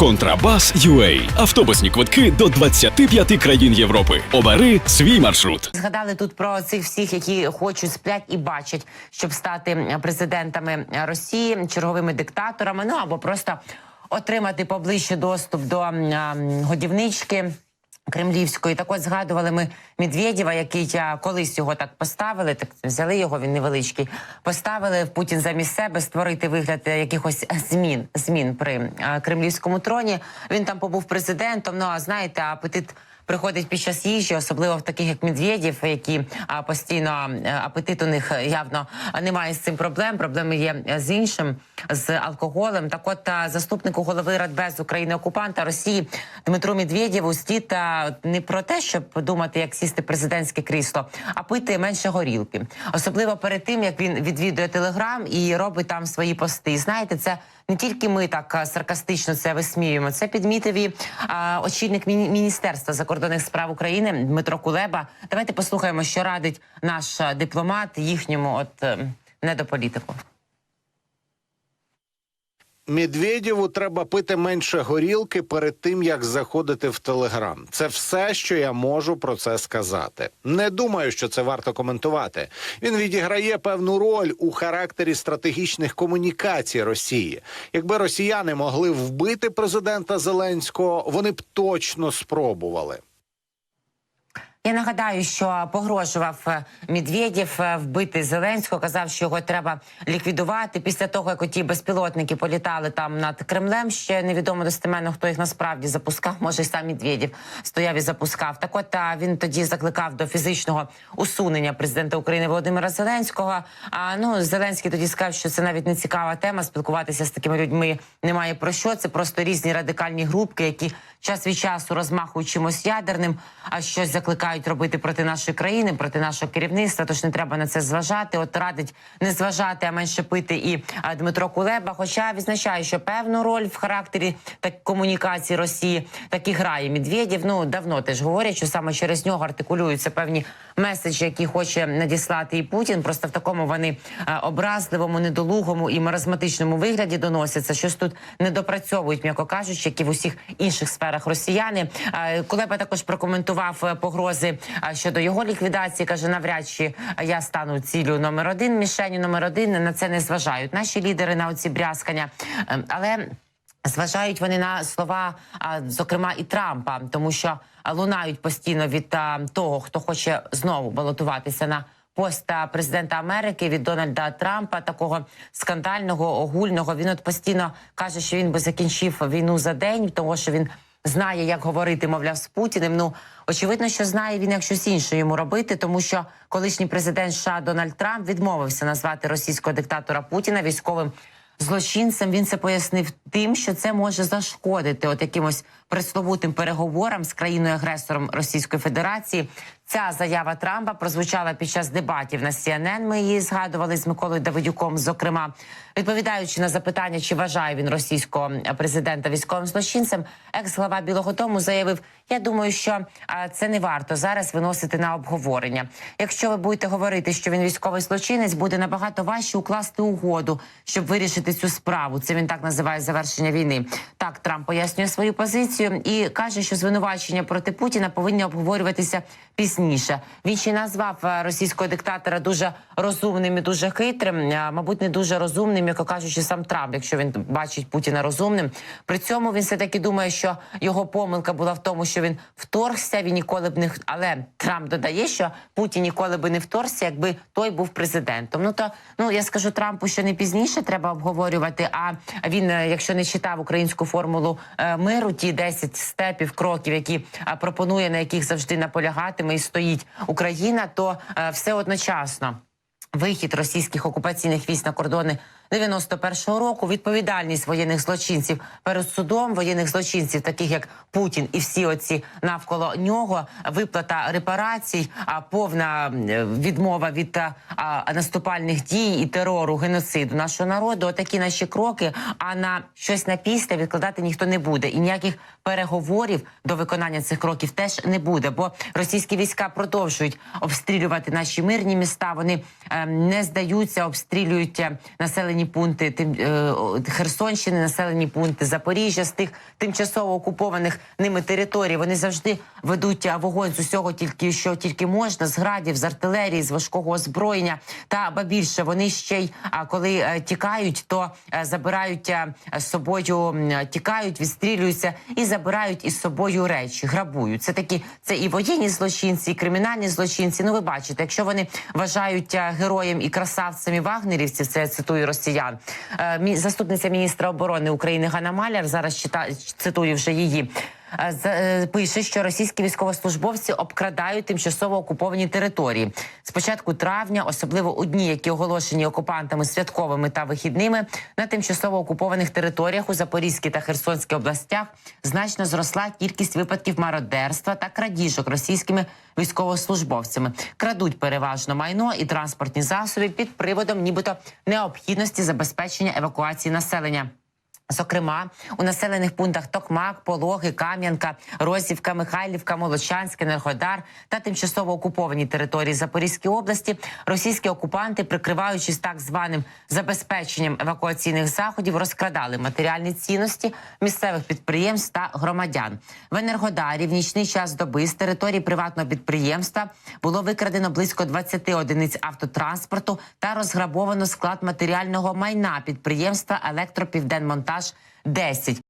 Контрабас UA. Автобусні квитки до 25 країн Європи. Обери свій маршрут. Згадали тут про цих всіх, які хочуть сплять і бачать, щоб стати президентами Росії, черговими диктаторами. Ну або просто отримати поближче доступ до а, годівнички. Кремлівської так от згадували ми Медведєва, який я колись його так поставили. Так взяли його, він невеличкий. Поставили Путін замість себе створити вигляд е, якихось змін змін при кремлівському троні. Він там побув президентом. Ну а знаєте, апетит приходить під час їжі, особливо в таких як Медведєв, які а, постійно е, апетит у них явно немає з цим проблем. Проблеми є е, з іншим з алкоголем. Так, от заступнику голови Радбез України окупанта Росії Дмитру Медведєву слід не про те, щоб подумати, як сісти президентське крісло, а пити менше горілки, особливо перед тим як він відвідує телеграм і робить там свої пости. Знаєте, це. Не тільки ми так саркастично це висміюємо. Це підмітив і а, очільник міні- міністерства закордонних справ України Дмитро Кулеба. Давайте послухаємо, що радить наш дипломат їхньому от е, недополітику. Медведєву треба пити менше горілки перед тим, як заходити в телеграм. Це все, що я можу про це сказати. Не думаю, що це варто коментувати. Він відіграє певну роль у характері стратегічних комунікацій Росії. Якби росіяни могли вбити президента Зеленського, вони б точно спробували. Я нагадаю, що погрожував е, Медведєв е, вбити Зеленського. Казав, що його треба ліквідувати. Після того, як оті безпілотники політали там над Кремлем. Ще невідомо достеменно, хто їх насправді запускав. Може, й сам Медведєв стояв і запускав. Так, от він тоді закликав до фізичного усунення президента України Володимира Зеленського. А ну Зеленський тоді сказав, що це навіть не цікава тема. Спілкуватися з такими людьми немає про що. Це просто різні радикальні групки, які час від часу розмахують чимось ядерним, а щось закликають робити проти нашої країни, проти нашого керівництва. Тож не треба на це зважати. От радить не зважати, а менше пити і Дмитро Кулеба. Хоча відзначає, що певну роль в характері так комунікації Росії так і грає Медведєв. Ну давно теж говорять, що саме через нього артикулюються певні меседжі, які хоче надіслати і Путін. Просто в такому вони образливому, недолугому і маразматичному вигляді доносяться. Щось тут не допрацьовують, м'яко кажучи, як і в усіх інших сферах росіяни. Кулеба також прокоментував е, погрози щодо його ліквідації. каже, навряд чи я стану ціллю номер один. Мішенью номер один на це не зважають. Наші лідери на оці брязкання, Ем, але. Зважають вони на слова, зокрема і Трампа, тому що лунають постійно від того, хто хоче знову балотуватися на пост президента Америки від Дональда Трампа, такого скандального, огульного. Він от постійно каже, що він би закінчив війну за день, тому що він знає, як говорити, мовляв, з Путіним. Ну очевидно, що знає він, як щось інше йому робити, тому що колишній президент США Дональд Трамп відмовився назвати російського диктатора Путіна військовим злочинцем. Він це пояснив тим, що це може зашкодити от якимось пресловутим переговорам з країною агресором Російської Федерації. Ця заява Трампа прозвучала під час дебатів на CNN. Ми її згадували з Миколою Давидюком. Зокрема, відповідаючи на запитання, чи вважає він російського президента військовим злочинцем, екс-глава Білого Дому заявив: Я думаю, що це не варто зараз виносити на обговорення. Якщо ви будете говорити, що він військовий злочинець, буде набагато важче укласти угоду, щоб вирішити цю справу. Це він так називає завершення війни. Так Трамп пояснює свою позицію і каже, що звинувачення проти Путіна повинні обговорюватися пізніше. Він ще назвав е, російського диктатора дуже розумним і дуже хитрим. Мабуть, не дуже розумним, як кажучи, сам Трамп, якщо він бачить Путіна розумним. При цьому він все таки думає, що його помилка була в тому, що він вторгся. Він ніколи б не але Трамп додає, що Путін ніколи би не вторгся, якби той був президентом. Ну то ну я скажу Трампу, що не пізніше треба обговорювати. А він, е, якщо не читав українську формулу е, миру, ті 10 степів, кроків, які е, пропонує, на яких завжди наполягатиме і стоїть Україна, то е, все одночасно. Вихід російських окупаційних військ на кордони 91-го року, відповідальність воєнних злочинців перед судом, воєнних злочинців, таких як Путін і всі оці навколо нього, виплата репарацій, а повна відмова від а, наступальних дій і терору, геноциду нашого народу. Отакі наші кроки. А на щось на після відкладати ніхто не буде, і ніяких переговорів до виконання цих кроків теж не буде. Бо російські війська продовжують обстрілювати наші мирні міста. Вони е, не здаються, обстрілюють е, населені населені пункти тим, е, Херсонщини, населені пункти Запоріжжя з тих тимчасово окупованих ними територій. Вони завжди ведуть вогонь з усього, тільки що тільки можна, з градів, з артилерії, з важкого озброєння. Та ба більше вони ще й коли е, тікають, то е, забирають з собою, тікають, відстрілюються і забирають із собою речі, грабують. Це такі це і воєнні злочинці, і кримінальні злочинці. Ну, ви бачите, якщо вони вважають героєм і красавцями вагнерівців, це я цитую росіян. Е, Заступниця міністра оборони України Ганна Маляр зараз чита, цитую вже її. Е, Пише, що російські військовослужбовці обкрадають тимчасово окуповані території. З початку травня, особливо у дні, які оголошені окупантами святковими та вихідними, на тимчасово окупованих територіях у Запорізькій та Херсонській областях значно зросла кількість випадків мародерства та крадіжок російськими військовослужбовцями. Крадуть переважно майно і транспортні засоби під приводом, нібито необхідності забезпечення евакуації населення. Зокрема, у населених пунктах Токмак, Пологи, Кам'янка, Розівка, Михайлівка, Молочанське, Енергодар та тимчасово окуповані території Запорізької області російські окупанти, прикриваючись так званим забезпеченням евакуаційних заходів, розкрадали матеріальні цінності місцевих підприємств та громадян. В Енергодарі в нічний час доби з території приватного підприємства було викрадено близько 20 одиниць автотранспорту та розграбовано склад матеріального майна підприємства Електропівденмонтаж 10